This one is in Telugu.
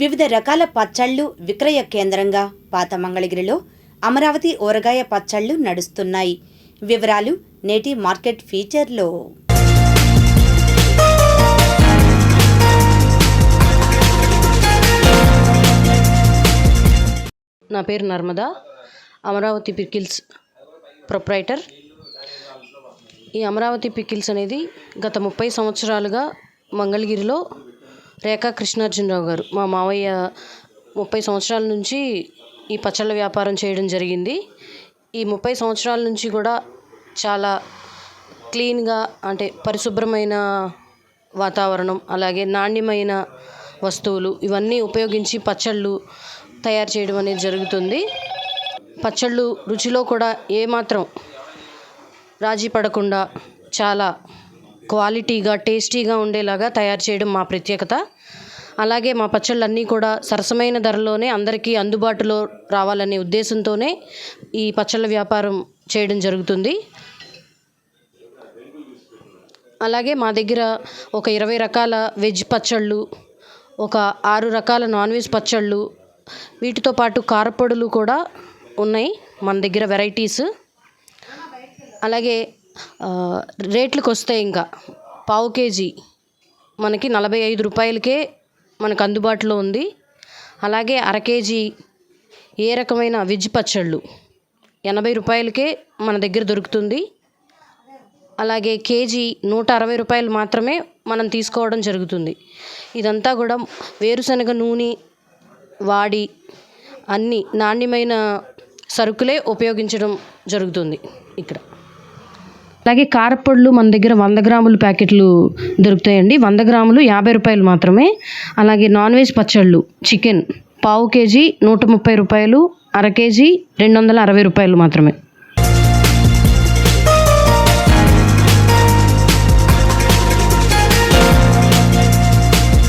వివిధ రకాల పచ్చళ్ళు విక్రయ కేంద్రంగా పాత మంగళగిరిలో అమరావతి ఊరగాయ పచ్చళ్ళు నడుస్తున్నాయి. వివరాలు నేటి మార్కెట్ ఫీచర్లో. నా పేరు నర్మదా అమరావతి పికిల్స్ ప్రొప్రైటర్. ఈ అమరావతి పికిల్స్ అనేది గత ముప్పై సంవత్సరాలుగా మంగళగిరిలో రేఖా కృష్ణార్జునరావు గారు. మా మావయ్య ముప్పై సంవత్సరాల నుంచి ఈ పచ్చళ్ళ వ్యాపారం చేయడం జరిగింది. ఈ ముప్పై సంవత్సరాల నుంచి కూడా చాలా క్లీన్గా అంటే పరిశుభ్రమైన వాతావరణం అలాగే నాణ్యమైన వస్తువులు ఇవన్నీ ఉపయోగించి పచ్చళ్ళు తయారు చేయడం అనేది జరుగుతుంది. పచ్చళ్ళు రుచిలో కూడా ఏమాత్రం రాజీ పడకుండా చాలా క్వాలిటీగా టేస్టీగా ఉండేలాగా తయారు చేయడం మా ప్రత్యేకత. అలాగే మా పచ్చళ్ళన్నీ కూడా సరసమైన ధరలోనే అందరికీ అందుబాటులో రావాలనే ఉద్దేశంతోనే ఈ పచ్చళ్ళ వ్యాపారం చేయడం జరుగుతుంది. అలాగే మా దగ్గర ఒక ఇరవై రకాల వెజ్ పచ్చళ్ళు ఒక ఆరు రకాల నాన్ వెజ్ పచ్చళ్ళు వీటితో పాటు కారపొడులు కూడా ఉన్నాయి మన దగ్గర వెరైటీస్. అలాగే రేట్లకు వస్తే ఇంకా పావు కేజీ మనకి నలభై ఐదు రూపాయలకే మనకు అందుబాటులో ఉంది. అలాగే అర కేజీ ఏ రకమైన వెజ్ పచ్చళ్ళు ఎనభై రూపాయలకే మన దగ్గర దొరుకుతుంది. అలాగే కేజీ నూట అరవై రూపాయలు మాత్రమే మనం తీసుకోవడం జరుగుతుంది. ఇదంతా కూడా వేరుశనగ నూనె వాడి అన్ని నాణ్యమైన సరుకులే ఉపయోగించడం జరుగుతుంది ఇక్కడ. అలాగే కారపొడులు మన దగ్గర వంద గ్రాముల ప్యాకెట్లు దొరుకుతాయండి. వంద గ్రాములు యాభై రూపాయలు మాత్రమే. అలాగే నాన్ వెజ్ పచ్చళ్ళు చికెన్ పావు కేజీ నూట ముప్పై రూపాయలు అర కేజీ రెండు వందల అరవై రూపాయలు మాత్రమే.